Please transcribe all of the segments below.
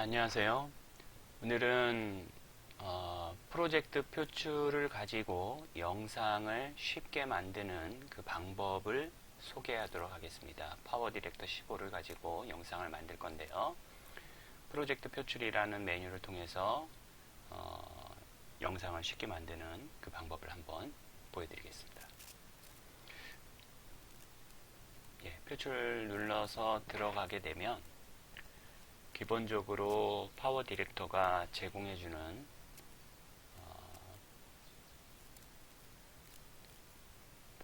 안녕하세요. 오늘은 어, 프로젝트 표출을 가지고 영상을 쉽게 만드는 그 방법을 소개하도록 하겠습니다. 파워 디렉터 15를 가지고 영상을 만들 건데요. 프로젝트 표출이라는 메뉴를 통해서 어, 영상을 쉽게 만드는 그 방법을 한번 보여드리겠습니다. 예, 표출 눌러서 들어가게 되면 기본적으로 파워 디렉터가 제공해주는 어,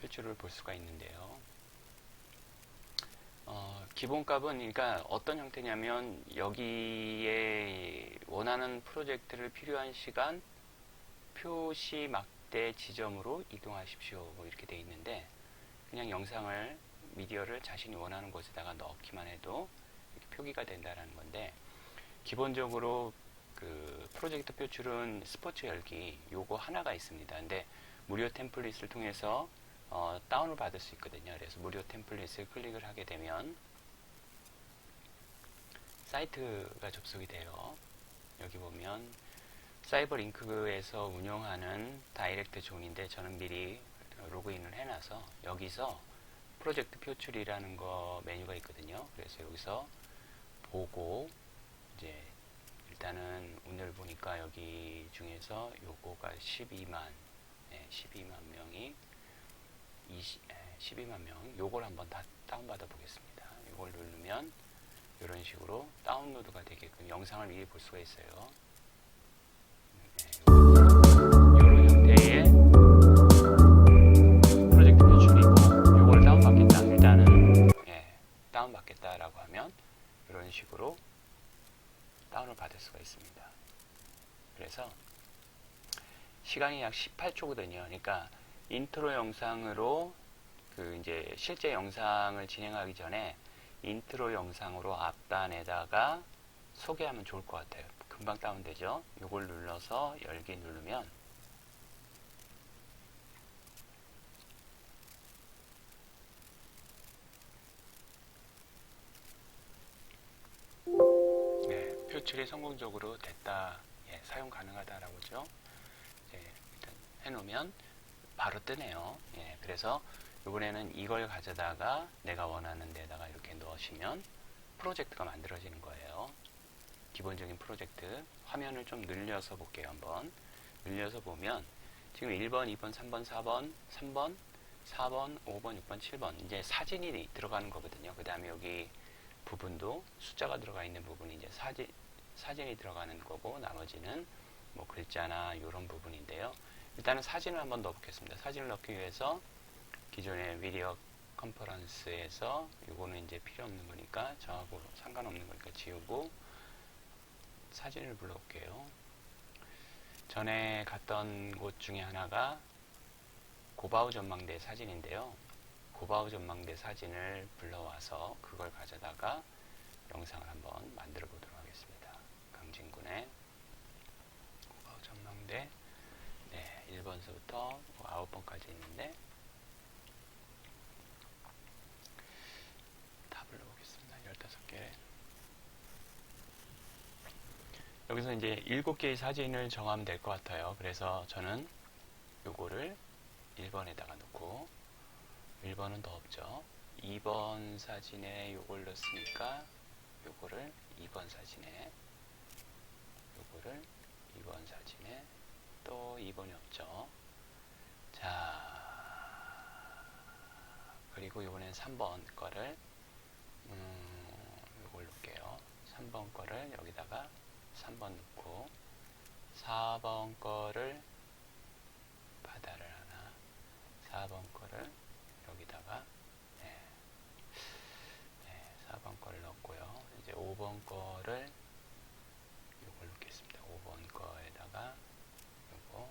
표출을 볼 수가 있는데요. 어, 기본값은 그러니까 어떤 형태냐면 여기에 원하는 프로젝트를 필요한 시간 표시 막대 지점으로 이동하십시오 뭐 이렇게 돼 있는데 그냥 영상을 미디어를 자신이 원하는 곳에다가 넣기만 해도 표기가 된다라는 건데 기본적으로 그 프로젝트 표출은 스포츠 열기 요거 하나가 있습니다. 근데 무료 템플릿을 통해서 어, 다운을 받을 수 있거든요. 그래서 무료 템플릿을 클릭을 하게 되면 사이트가 접속이 돼요. 여기 보면 사이버 링크에서 운영하는 다이렉트 존인데 저는 미리 로그인을 해놔서 여기서 프로젝트 표출이라는 거 메뉴가 있거든요. 그래서 여기서 보고 이제 일단은 오늘 보니까 여기 중에서 요거가 12만 네, 12만 명이 20, 12만 명 요걸 한번 다 다운받아 보겠습니다. 요걸 누르면 이런 식으로 다운로드가 되게끔 영상을 미리 볼 수가 있어요. 일단은 예, 다운받겠다라고 하면 이런 식으로 다운을 받을 수가 있습니다. 그래서 시간이 약 18초거든요. 그러니까 인트로 영상으로 그 이제 실제 영상을 진행하기 전에 인트로 영상으로 앞단에다가 소개하면 좋을 것 같아요. 금방 다운되죠? 이걸 눌러서 열기 누르면 네, 표출이 성공적으로 됐다, 예, 사용 가능하다라고죠. 예, 일단 해놓으면 바로 뜨네요. 예, 그래서 이번에는 이걸 가져다가 내가 원하는 데다가 이렇게 넣으시면 프로젝트가 만들어지는 거예요. 기본적인 프로젝트 화면을 좀 늘려서 볼게요. 한번 늘려서 보면 지금 1번, 2번, 3번, 4번, 3번, 4번, 5번, 6번, 7번 이제 사진이 들어가는 거거든요. 그 다음에 여기 부분도 숫자가 들어가 있는 부분이 이제 사진 사진이 들어가는 거고 나머지는 뭐 글자나 이런 부분인데요. 일단은 사진을 한번 넣어보겠습니다. 사진을 넣기 위해서 기존의 미디어 컨퍼런스에서 이거는 이제 필요 없는 거니까 저하고 상관없는 거니까 지우고 사진을 불러올게요. 전에 갔던 곳 중에 하나가 고바우 전망대 사진인데요. 고바우 전망대 사진을 불러와서 그걸 가져다가 영상을 한번 만들어 보도록 하겠습니다. 강 진군의 고바우 전망대 네, 1번서부터 9번까지 있는데 다 불러보겠습니다. 15개 여기서 이제 7개의 사진을 정하면 될 것 같아요. 그래서 저는 요거를 1번에다가 놓고 1번은 더 없죠. 2번 사진에 요걸 넣었으니까 요거를 2번 사진에 요거를 2번 사진에 또 2번이 없죠. 자, 그리고 이번엔 3번 거를, 음, 요걸 놓을게요. 3번 거를 여기다가 3번 넣고, 4번 거를 바다를 하나, 4번 거를 여기다가, 네, 네, 4번 거를 넣었고요. 이제 5번 거를 요걸 넣겠습니다. 5번 거에다가 요거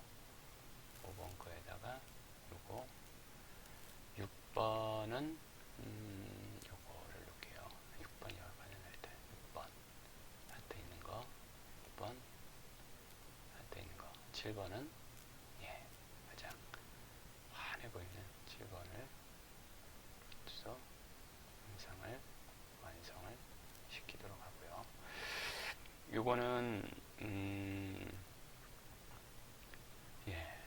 5번 거에다가 요거 6번은 음, 요거를 놓을게요. 6번 열번은 일단 6번 하트 있는 거 6번 하트 있는 거 7번은 예 가장 환해 보이는 7번을 해서 영상을 완성을 시키도록 하고요. 요거는 음, 예,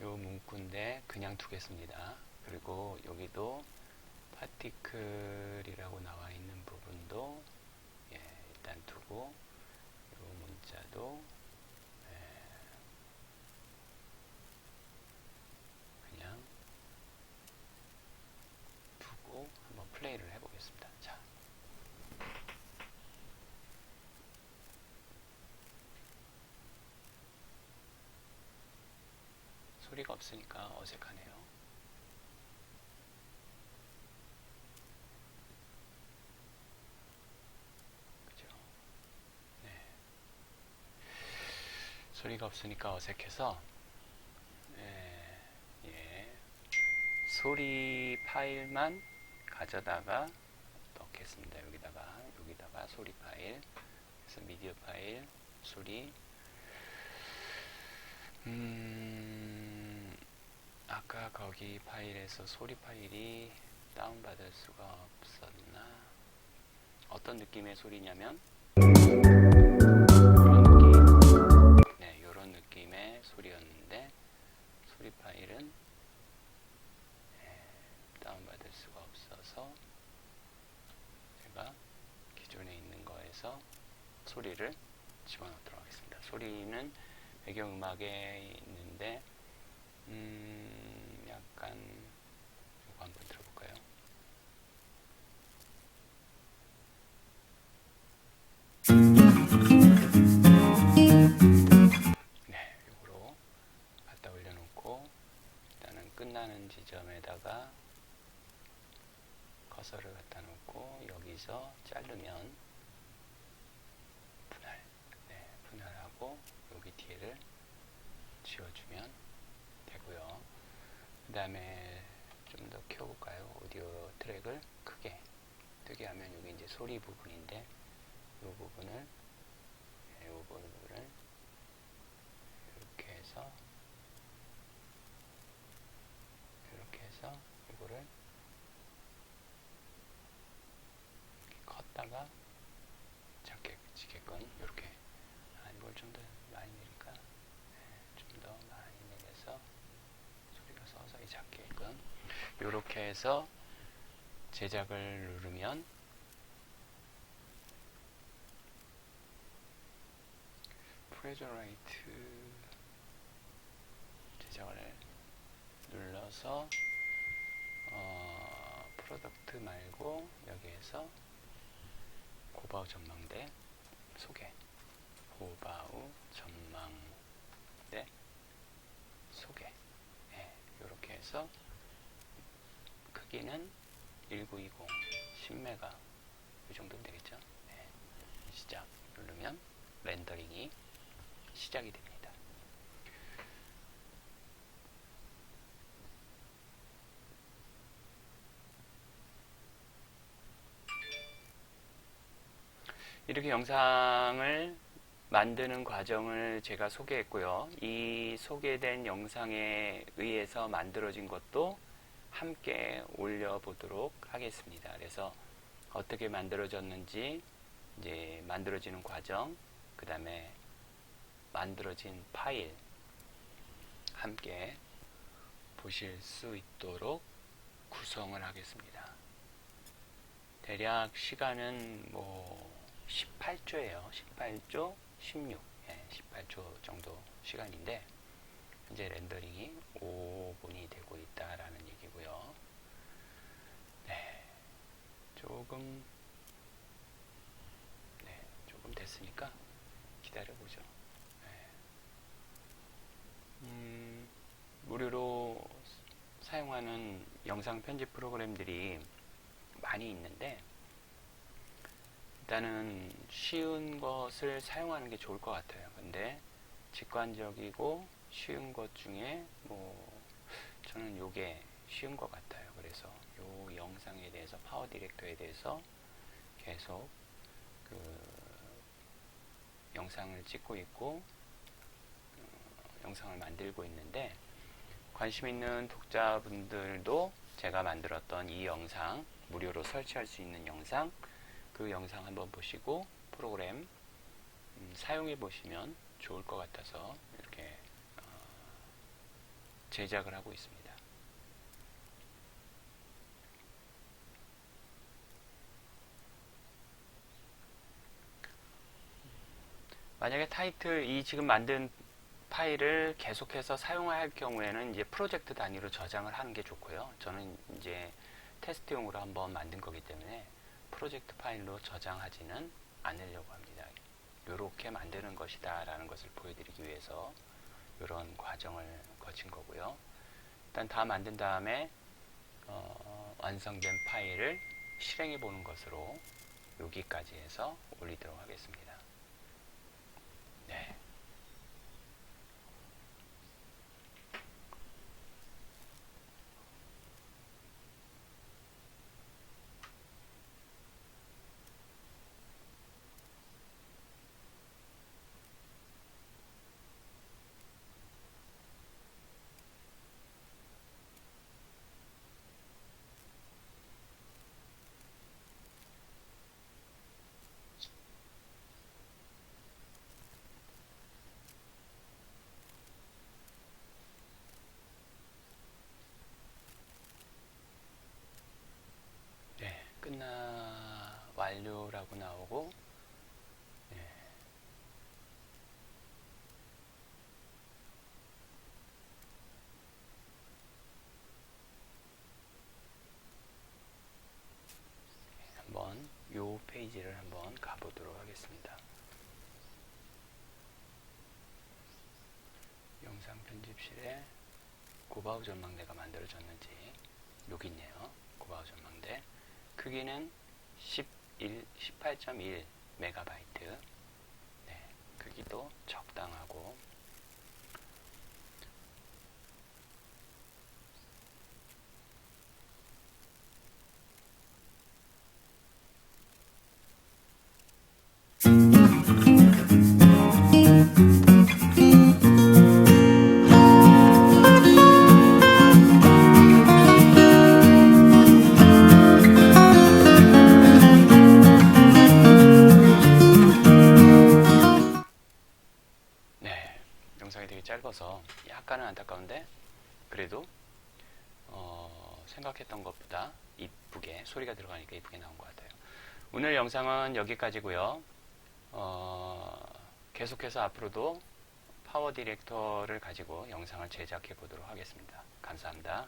요 문구인데 그냥 두겠습니다. 그리고 여기도 파티클이라고 나와 있는 부분도 예, 일단 두고 요 문자도 예, 그냥 두고 한번 플레이를 해보겠습니다. 자. 소리가 없으니까 어색하네요. 네. 소리가 없으니까 어색해서, 예, 예. 소리 파일만 가져다가 넣겠습니다. 여기다가, 여기다가 소리 파일, 그래서 미디어 파일, 소리, 음, 아까 거기 파일에서 소리 파일이 다운받을 수가 없었나? 어떤 느낌의 소리냐면, 이런 느낌. 네, 이런 느낌의 소리였는데, 소리 파일은 네, 다운받을 수가 없어서, 제가 기존에 있는 거에서 소리를 집어넣도록 하겠습니다. 소리는 배경음악에 있는데 음, 끝나는 지점에다가 커서를 갖다 놓고 여기서 자르면 분할, 네, 분할하고 여기 뒤에를 지워주면 되고요. 그 다음에 좀 더 키워볼까요? 오디오 트랙을 크게 뜨게 하면 여기 이제 소리 부분인데 이 부분을 이 부분을 이렇게 해서 이렇게 해서 이거를 이렇게 컸다가 작게 지게끔 이렇게 아 이걸 좀 더 많이 내릴까 좀 더 많이 내려서 소리가 서서히 작게끔 이렇게 해서 제작을 누르면 프레저라이트 제작을 눌러서 어, 프로덕트 말고 여기에서 고바우 전망대 소개. 고바우 전망대 소개 네, 이렇게 해서 크기는 1920 10메가 이 정도면 되겠죠? 네, 시작. 누르면 렌더링이 시작이 됩니다. 이렇게 영상을 만드는 과정을 제가 소개했고요. 이 소개된 영상에 의해서 만들어진 것도 함께 올려보도록 하겠습니다. 그래서 어떻게 만들어졌는지, 이제 만들어지는 과정, 그 다음에 만들어진 파일 함께 보실 수 있도록 구성을 하겠습니다. 대략 시간은 뭐 18조예요. 18조, 16, 예, 18조 정도 시간인데 현재 렌더링이 5분이 되고 있다라는 얘기 고요. 네, 조금 네, 조금 됐으니까 기다려 보죠. 네. 음, 무료로 사용하는 영상 편집 프로그램들이 많이 있는데 일단은 쉬운 것을 사용하는 게 좋을 것 같아요. 근데 직관적이고 쉬운 것 중에 뭐 저는 요게 쉬운 것 같아요. 그래서 요 영상에 대해서 파워 디렉터에 대해서 계속 그 영상을 찍고 있고 어, 영상을 만들고 있는데 관심 있는 독자분들도 제가 만들었던 이 영상 무료로 설치할 수 있는 영상 그 영상 한번 보시고 프로그램 음, 사용해 보시면 좋을 것 같아서 이렇게 어, 제작을 하고 있습니다. 만약에 타이틀 이 지금 만든 파일을 계속해서 사용할 경우에는 이제 프로젝트 단위로 저장을 하는 게 좋고요. 저는 이제 테스트용으로 한번 만든 거기 때문에 프로젝트 파일로 저장하지는 않으려고 합니다. 이렇게 만드는 것이다 라는 것을 보여드리기 위해서 이런 과정을 거친 거고요. 일단 다 만든 다음에 어, 완성된 파일을 실행해 보는 것으로 여기까지 해서 올리도록 하겠습니다. 네. 네, 끝나 완료라고 나오고 네. 한번 요 페이지를 한번 가보도록 하겠습니다. 영상 편집실에 고바우 전망대가 만들어졌는지 여기 있네요. 고바우 전망대. 크기는 11, 18.1 메가바이트. 네, 크기도 적당하고. 짧아서 약간은 안타까운데 그래도 어, 생각했던 것보다 이쁘게 소리가 들어가니까 이쁘게 나온 것 같아요. 오늘 영상은 여기까지고요. 어, 계속해서 앞으로도 파워 디렉터를 가지고 영상을 제작해 보도록 하겠습니다. 감사합니다.